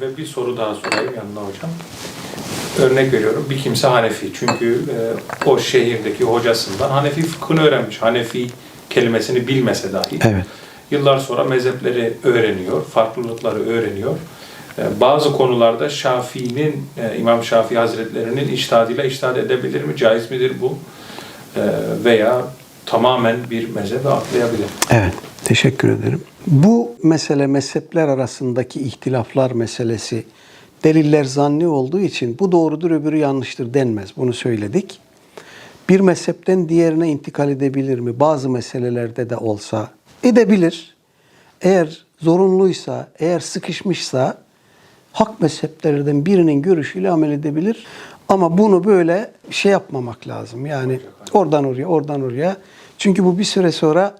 Ve bir soru daha sorayım yanına hocam. Örnek veriyorum bir kimse Hanefi. Çünkü e, o şehirdeki hocasından Hanefi fıkhını öğrenmiş. Hanefi kelimesini bilmese dahi. Evet. Yıllar sonra mezhepleri öğreniyor, farklılıkları öğreniyor. E, bazı konularda Şafii'nin, e, İmam Şafii Hazretlerinin iştihadıyla iştihad edebilir mi? Caiz midir bu? E, veya tamamen bir mezhebe atlayabilir. Evet, teşekkür ederim. Bu mesele mezhepler arasındaki ihtilaflar meselesi deliller zanni olduğu için bu doğrudur öbürü yanlıştır denmez. Bunu söyledik. Bir mezhepten diğerine intikal edebilir mi? Bazı meselelerde de olsa edebilir. Eğer zorunluysa, eğer sıkışmışsa hak mezheplerden birinin görüşüyle amel edebilir. Ama bunu böyle şey yapmamak lazım. Yani oradan oraya, oradan oraya. Çünkü bu bir süre sonra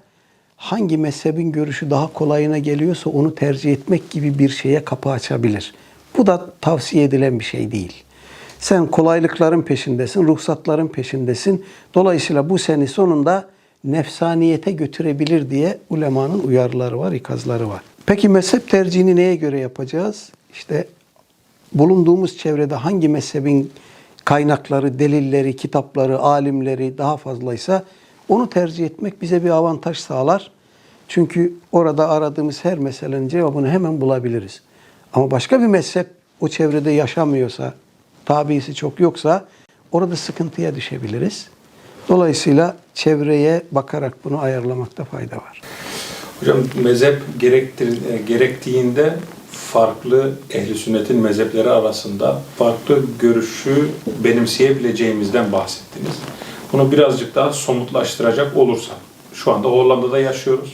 hangi mezhebin görüşü daha kolayına geliyorsa onu tercih etmek gibi bir şeye kapı açabilir. Bu da tavsiye edilen bir şey değil. Sen kolaylıkların peşindesin, ruhsatların peşindesin. Dolayısıyla bu seni sonunda nefsaniyete götürebilir diye ulemanın uyarıları var, ikazları var. Peki mezhep tercihini neye göre yapacağız? İşte bulunduğumuz çevrede hangi mezhebin kaynakları, delilleri, kitapları, alimleri daha fazlaysa onu tercih etmek bize bir avantaj sağlar. Çünkü orada aradığımız her meselenin cevabını hemen bulabiliriz. Ama başka bir mezhep o çevrede yaşamıyorsa, tabisi çok yoksa orada sıkıntıya düşebiliriz. Dolayısıyla çevreye bakarak bunu ayarlamakta fayda var. Hocam mezhep gerektir, e, gerektiğinde farklı ehli sünnetin mezhepleri arasında farklı görüşü benimseyebileceğimizden bahsettiniz. Bunu birazcık daha somutlaştıracak olursa, şu anda Hollanda'da yaşıyoruz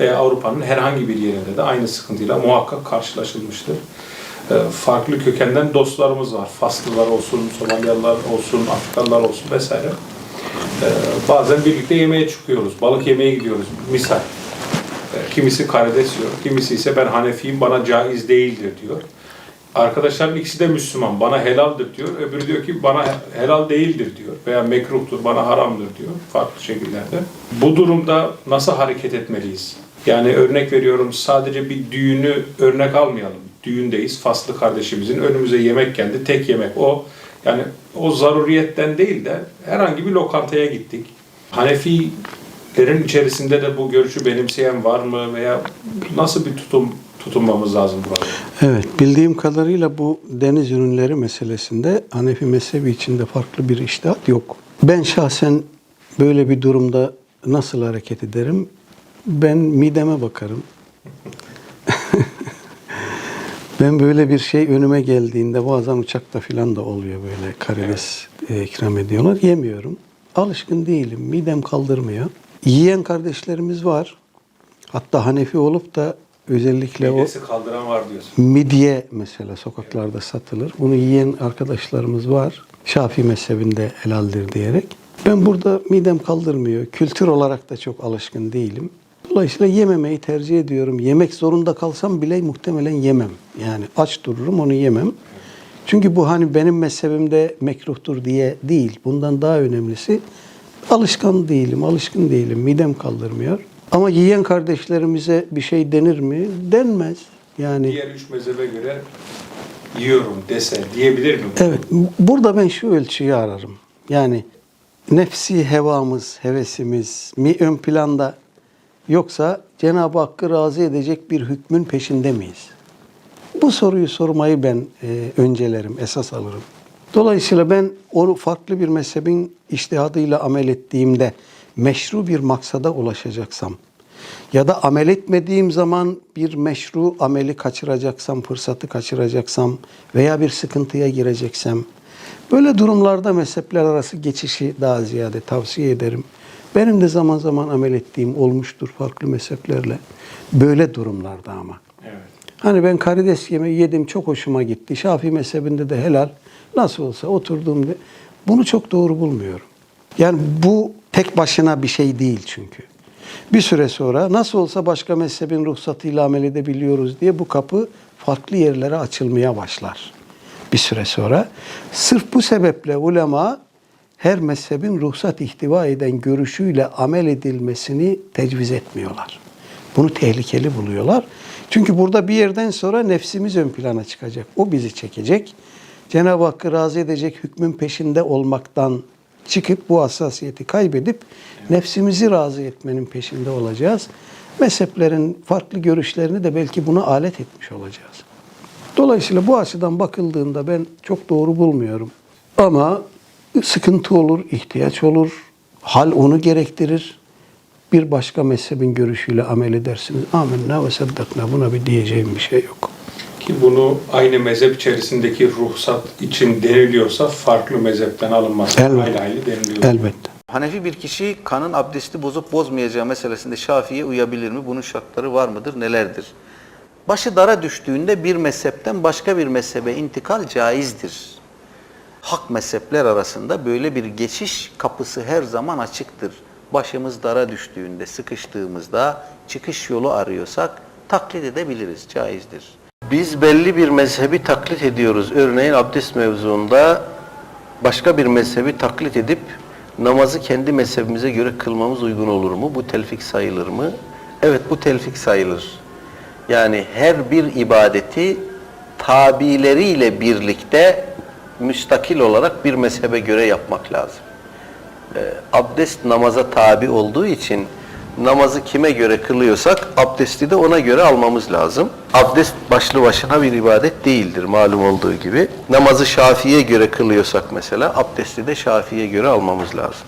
veya Avrupa'nın herhangi bir yerinde de aynı sıkıntıyla muhakkak karşılaşılmıştır. E, Farklı kökenden dostlarımız var. Faslılar olsun, Somalyalılar olsun, Afrikalılar olsun vesaire. E, Bazen birlikte yemeğe çıkıyoruz, balık yemeye gidiyoruz misal. Kimisi karides yiyor, kimisi ise ben Hanefiyim bana caiz değildir diyor. Arkadaşlarım ikisi de Müslüman, bana helaldir diyor. Öbürü diyor ki bana helal değildir diyor. Veya mekruhtur, bana haramdır diyor. Farklı şekillerde. Bu durumda nasıl hareket etmeliyiz? Yani örnek veriyorum sadece bir düğünü örnek almayalım. Düğündeyiz, faslı kardeşimizin önümüze yemek geldi. Tek yemek o. Yani o zaruriyetten değil de herhangi bir lokantaya gittik. Hanefilerin içerisinde de bu görüşü benimseyen var mı veya nasıl bir tutum tutunmamız lazım burada? Evet, bildiğim kadarıyla bu deniz ürünleri meselesinde Hanefi mezhebi içinde farklı bir iştihat yok. Ben şahsen böyle bir durumda nasıl hareket ederim? Ben mideme bakarım. ben böyle bir şey önüme geldiğinde bazen uçakta filan da oluyor böyle karides e, ikram ediyorlar. Yemiyorum. Alışkın değilim. Midem kaldırmıyor. Yiyen kardeşlerimiz var. Hatta Hanefi olup da özellikle o Midesi kaldıran var diyorsun. midye mesela sokaklarda satılır. Bunu yiyen arkadaşlarımız var. Şafii mezhebinde helaldir diyerek. Ben burada midem kaldırmıyor. Kültür olarak da çok alışkın değilim. Dolayısıyla yememeyi tercih ediyorum. Yemek zorunda kalsam bile muhtemelen yemem. Yani aç dururum onu yemem. Çünkü bu hani benim mezhebimde mekruhtur diye değil. Bundan daha önemlisi alışkan değilim, alışkın değilim. Midem kaldırmıyor. Ama yiyen kardeşlerimize bir şey denir mi? Denmez. Yani Diğer üç mezhebe göre yiyorum dese diyebilir mi? Evet, burada ben şu ölçüyü ararım. Yani nefsi hevamız, hevesimiz mi ön planda yoksa Cenab-ı Hakk'ı razı edecek bir hükmün peşinde miyiz? Bu soruyu sormayı ben e, öncelerim, esas alırım. Dolayısıyla ben onu farklı bir mezhebin iştihadıyla amel ettiğimde meşru bir maksada ulaşacaksam ya da amel etmediğim zaman bir meşru ameli kaçıracaksam, fırsatı kaçıracaksam veya bir sıkıntıya gireceksem böyle durumlarda mezhepler arası geçişi daha ziyade tavsiye ederim. Benim de zaman zaman amel ettiğim olmuştur farklı mezheplerle. Böyle durumlarda ama. Evet. Hani ben karides yemeği yedim çok hoşuma gitti. Şafii mezhebinde de helal. Nasıl olsa oturduğumda bunu çok doğru bulmuyorum. Yani bu tek başına bir şey değil çünkü. Bir süre sonra nasıl olsa başka mezhebin ruhsatıyla amel edebiliyoruz diye bu kapı farklı yerlere açılmaya başlar. Bir süre sonra. Sırf bu sebeple ulema her mezhebin ruhsat ihtiva eden görüşüyle amel edilmesini tecviz etmiyorlar. Bunu tehlikeli buluyorlar. Çünkü burada bir yerden sonra nefsimiz ön plana çıkacak. O bizi çekecek. Cenab-ı Hakk'ı razı edecek hükmün peşinde olmaktan çıkıp bu hassasiyeti kaybedip nefsimizi razı etmenin peşinde olacağız. Mezheplerin farklı görüşlerini de belki buna alet etmiş olacağız. Dolayısıyla bu açıdan bakıldığında ben çok doğru bulmuyorum. Ama sıkıntı olur, ihtiyaç olur, hal onu gerektirir. Bir başka mezhebin görüşüyle amel edersiniz. Amenna ve saddakna. Buna bir diyeceğim bir şey yok. Ki bunu aynı mezhep içerisindeki ruhsat için deniliyorsa farklı mezhepten alınması Elbette. hayli deniliyor. Elbette. Hanefi bir kişi kanın abdesti bozup bozmayacağı meselesinde Şafii'ye uyabilir mi? Bunun şartları var mıdır? Nelerdir? Başı dara düştüğünde bir mezhepten başka bir mezhebe intikal caizdir. Hak mezhepler arasında böyle bir geçiş kapısı her zaman açıktır. Başımız dara düştüğünde, sıkıştığımızda çıkış yolu arıyorsak taklit edebiliriz, caizdir. Biz belli bir mezhebi taklit ediyoruz. Örneğin abdest mevzuunda başka bir mezhebi taklit edip namazı kendi mezhebimize göre kılmamız uygun olur mu? Bu telfik sayılır mı? Evet bu telfik sayılır. Yani her bir ibadeti tabileriyle birlikte müstakil olarak bir mezhebe göre yapmak lazım. Ee, abdest namaza tabi olduğu için namazı kime göre kılıyorsak abdesti de ona göre almamız lazım. Abdest başlı başına bir ibadet değildir malum olduğu gibi. Namazı Şafii'ye göre kılıyorsak mesela abdesti de Şafii'ye göre almamız lazım.